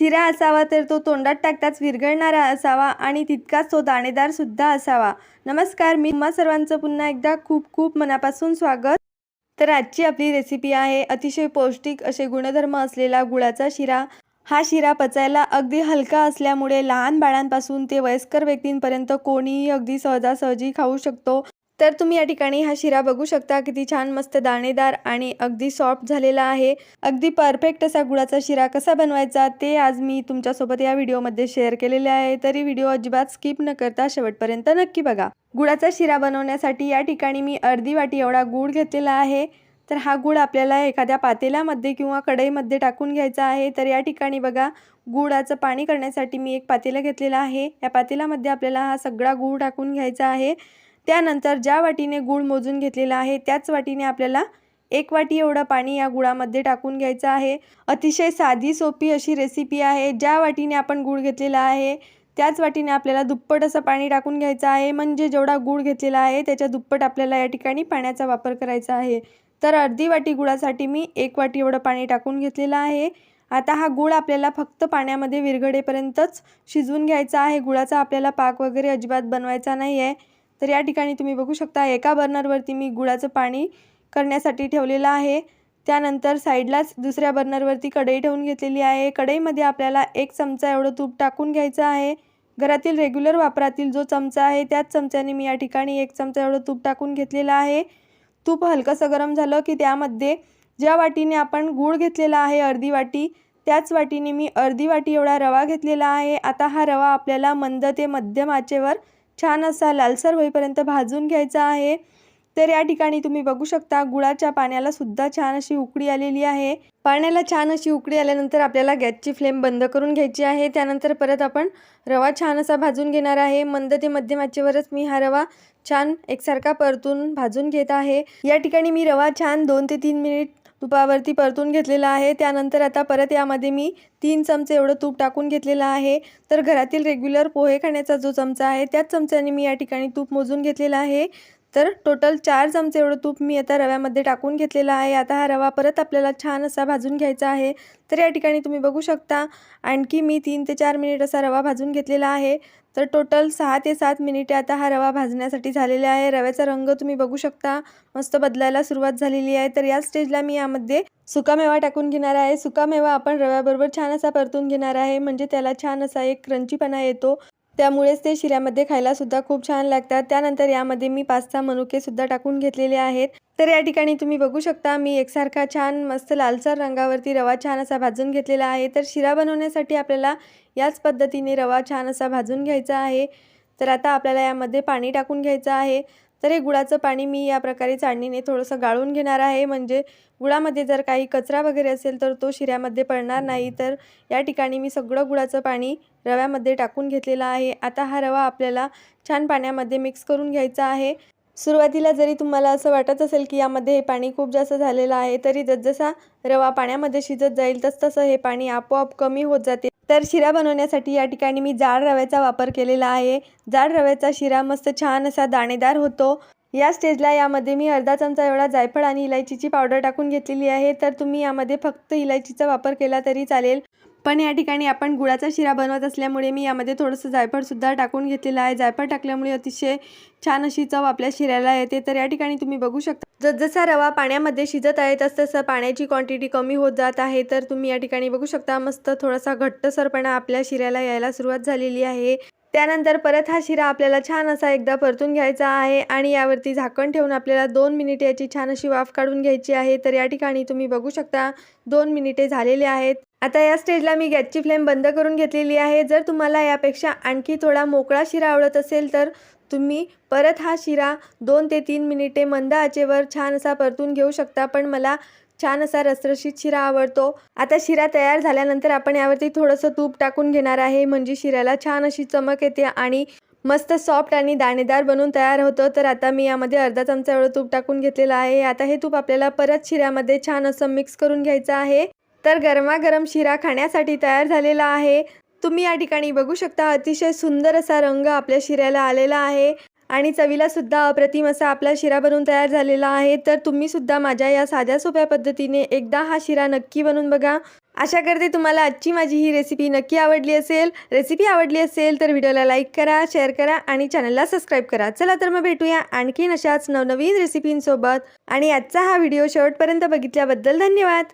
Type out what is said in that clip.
शिरा असावा तर तो तोंडात टाकताच विरघळणारा असावा आणि तितकाच तो दाणेदार सुद्धा असावा. नमस्कार मी तुम्हा सर्वांचं पुन्हा एकदा खूप खूप मनापासून स्वागत. तर आजची आपली रेसिपी आहे अतिशय पौष्टिक असे गुणधर्म असलेला गुळाचा शिरा. हा शिरा पचायला अगदी हलका असल्यामुळे लहान बाळांपासून ते वयस्कर व्यक्तींपर्यंत कोणीही अगदी सहजासहजी खाऊ शकतो. तर तुम्ही या ठिकाणी हा शिरा बघू शकता. किती छान मस्त दाणेदार आणि अगदी सॉफ्ट झालेला आहे. अगदी परफेक्ट असा गुळाचा शिरा कसा बनवायचा ते आज मी तुमच्यासोबत या व्हिडिओमध्ये शेअर केलेले आहे. तरी व्हिडिओ अजिबात स्किप न करता शेवटपर्यंत नक्की बघा. गुळाचा शिरा बनवण्यासाठी या ठिकाणी मी अर्धी वाटी एवढा गूळ घेतलेला आहे. तर हा गूळ आपल्याला एखाद्या पातेल्यामध्ये किंवा कढईमध्ये टाकून घ्यायचा आहे. तर या ठिकाणी बघा गुळाचं पाणी करण्यासाठी मी एक पातेलं घेतलेलं आहे. या पातेल्यामध्ये आपल्याला हा सगळा गूळ टाकून घ्यायचा आहे. त्यानंतर ज्या वाटीने गूळ मोजून घेतलेला आहे त्याच वाटीने आपल्याला एक वाटी एवढं पाणी या गुळामध्ये टाकून घ्यायचं आहे. अतिशय साधी सोपी अशी रेसिपी आहे. ज्या वाटीने आपण गूळ घेतलेला आहे त्याच वाटीने आपल्याला दुप्पट असं पाणी टाकून घ्यायचं आहे. म्हणजे जेवढा गूळ घेतलेला आहे त्याच्या दुप्पट आपल्याला या ठिकाणी पाण्याचा वापर करायचा आहे. तर अर्धी वाटी गुळासाठी मी एक वाटी एवढं पाणी टाकून घेतलेलं आहे. आता हा गूळ आपल्याला फक्त पाण्यामध्ये विरघडेपर्यंतच शिजवून घ्यायचा आहे. गुळाचा आपल्याला पाक वगैरे अजिबात बनवायचा नाही आहे तर या ठिकाणी तुम्ही बघू शकता एका बर्नरवरती मी गुळाचं पाणी करण्यासाठी ठेवलेलं आहे. त्यानंतर साईडलाच दुसऱ्या बर्नरवरती कढई ठेवून घेतलेली आहे. कढईमध्ये आपल्याला एक चमचा एवढं तूप टाकून घ्यायचं आहे. घरातील रेग्युलर वापरातील जो चमचा आहे त्याच चमच्याने मी या ठिकाणी एक चमचा एवढं तूप टाकून घेतलेलं आहे. तूप हलकंसं गरम झालं की त्यामध्ये ज्या वाटीने आपण गूळ घेतलेला आहे अर्धी वाटी त्याच वाटीने मी अर्धी वाटी एवढा रवा घेतलेला आहे. आता हा रवा आपल्याला मंद ते मध्यम आचेवर छान असा लालसर होईपर्यंत भाजून घ्यायचा आहे. तर या ठिकाणी तुम्ही बघू शकता गुळाच्या पाण्याला सुद्धा छान अशी उकडी आलेली आहे. पाण्याला छान अशी उकडी आल्यानंतर आपल्याला गॅसची फ्लेम बंद करून घ्यायची आहे. त्यानंतर परत आपण रवा छान असा भाजून घेणार आहे. मंद ते मध्यम आचेवरच मी हा रवा छान एकसारखा परतून भाजून घेत आहे. या ठिकाणी मी रवा छान दोन ते तीन मिनिट तुपावरती परतून घेतलेला आहे. त्यानंतर आता परत यामध्ये मी तीन चमचे एवढं तूप टाकून घेतलेलं आहे. तर घरातील रेग्युलर पोहे खाण्याचा जो चमचा आहे त्याच चमच्याने मी या ठिकाणी तूप मोजून घेतलेला आहे. तर टोटल चार चमचे एवढं तूप मी आता रव्यामध्ये टाकून घेतलेला आहे. आता हा रवा परत आपल्याला छान असा भाजून घ्यायचा आहे. तर या ठिकाणी तुम्ही बघू शकता आणखी मी तीन ते चार मिनिट असा रवा भाजून घेतलेला आहे. तर टोटल सहा ते सात मिनिटे आता हा रवा भाजण्यासाठी झालेला आहे. रव्याचा रंग तुम्ही बघू शकता मस्त बदलायला सुरुवात झालेली आहे. तर या स्टेजला मी यामध्ये सुकामेवा टाकून घेणार आहे. सुकामेवा आपण रव्याबरोबर छान असा परतून घेणार आहे. म्हणजे त्याला छान असा एक क्रंचीपणा येतो. त्यामुळेच ते शिऱ्यामध्ये खायलासुद्धा खूप छान लागतात. त्यानंतर यामध्ये मी पाच सहा मनुकेसुद्धा टाकून घेतलेले आहेत. तर या ठिकाणी तुम्ही बघू शकता मी एकसारखा छान मस्त लालसर रंगावरती रवा छान असा भाजून घेतलेला आहे. तर शिरा बनवण्यासाठी आपल्याला याच पद्धतीने रवा छान असा भाजून घ्यायचा आहे. तर आता आपल्याला यामध्ये पाणी टाकून घ्यायचं आहे. तर हे गुळाचं पाणी मी या प्रकारे चाळणीने थोडंसं गाळून घेणार आहे. म्हणजे गुळामध्ये जर काही कचरा वगैरे असेल तर तो शिऱ्यामध्ये पडणार नाही. तर या ठिकाणी मी सगळं गुळाचं पाणी रव्यामध्ये टाकून घेतलेलं आहे. आता हा रवा आपल्याला छान पाण्यामध्ये मिक्स करून घ्यायचा आहे. सुरुवातीला जरी तुम्हाला असं वाटत असेल की यामध्ये हे पाणी खूप जास्त झालेलं आहे तरी जसजसा रवा पाण्यामध्ये शिजत जाईल तसतसं हे पाणी आपोआप कमी होत जाते. तर शिरा बनवण्यासाठी या ठिकाणी मी जाड रव्याचा वापर केलेला आहे. जाड रव्याचा शिरा मस्त छान असा दाणेदार होतो. या स्टेजला यामध्ये मी अर्धा चमचा एवढा जायफळ आणि इलायचीची पावडर टाकून घेतलेली आहे. तर तुम्ही यामध्ये फक्त इलायचीचा वापर केला तरी चालेल. पण या ठिकाणी आपण गुळाचा शिरा बनवत असल्यामुळे मी यामध्ये थोडंसं जायफळसुद्धा टाकून घेतलेलं आहे. जायफळ टाकल्यामुळे अतिशय छान अशी चव आपल्या शिऱ्याला येते. तर या ठिकाणी तुम्ही बघू शकता जसजसा रवा पाण्यामध्ये शिजत आहे तसतसं पाण्याची क्वांटिटी कमी होत जात आहे. तर तुम्ही या ठिकाणी बघू शकता मस्त थोडासा घट्टसरपणा आपल्या शिऱ्याला यायला सुरुवात झालेली आहे. त्यानंतर परत हा शिरा आपल्याला छान असा एकदा परतून घ्यायचा आहे आणि यावरती झाकण ठेवून आपल्याला दोन मिनिटे याची छान अशी वाफ काढून घ्यायची आहे. तर या ठिकाणी तुम्ही बघू शकता दोन मिनिटे झालेले आहेत. आता या स्टेजला मी गॅसची फ्लेम बंद करून घेतलेली आहे. जर तुम्हाला यापेक्षा आणखी थोडा मोकळा शिरा आवडत असेल तर तुम्ही परत हा शिरा दोन ते तीन मिनिटे मंद आचेवर छान असा परतून घेऊ शकता पण मला छान असा रसरशीत शिरा आवडतो. आता शिरा तयार झाल्यानंतर आपण यावरती थोडंसं तूप टाकून घेणार आहे म्हणजे शिऱ्याला छान अशी चमक येते आणि मस्त सॉफ्ट आणि दाणेदार बनून तयार होतं. तर आता मी यामध्ये अर्धा चमचा एवढं तूप टाकून घेतलेलं आहे. आता हे तूप आपल्याला परत शिऱ्यामध्ये छान असं मिक्स करून घ्यायचं आहे. तर गरमागरम शिरा खाण्यासाठी तयार झालेला आहे. तुम्ही या ठिकाणी बघू शकता अतिशय सुंदर असा रंग आपल्या शिऱ्याला आलेला आहे आणि चवीला सुद्धा अप्रतिम असा आपला शिरा बनवून तयार झालेला आहे. तर तुम्ही सुद्धा माझ्या या साध्या सोप्या पद्धतीने एकदा हा शिरा नक्की बनवून बघा. आशा करते तुम्हाला आजची माझी ही रेसिपी नक्की आवडली असेल. रेसिपी आवडली असेल तर व्हिडिओला लाईक करा शेअर करा आणि चॅनलला सबस्क्राईब करा. चला तर मग भेटूया आणखीन अशाच नवनवीन रेसिपींसोबत आणि आजचा हा व्हिडिओ शेवटपर्यंत बघितल्याबद्दल धन्यवाद.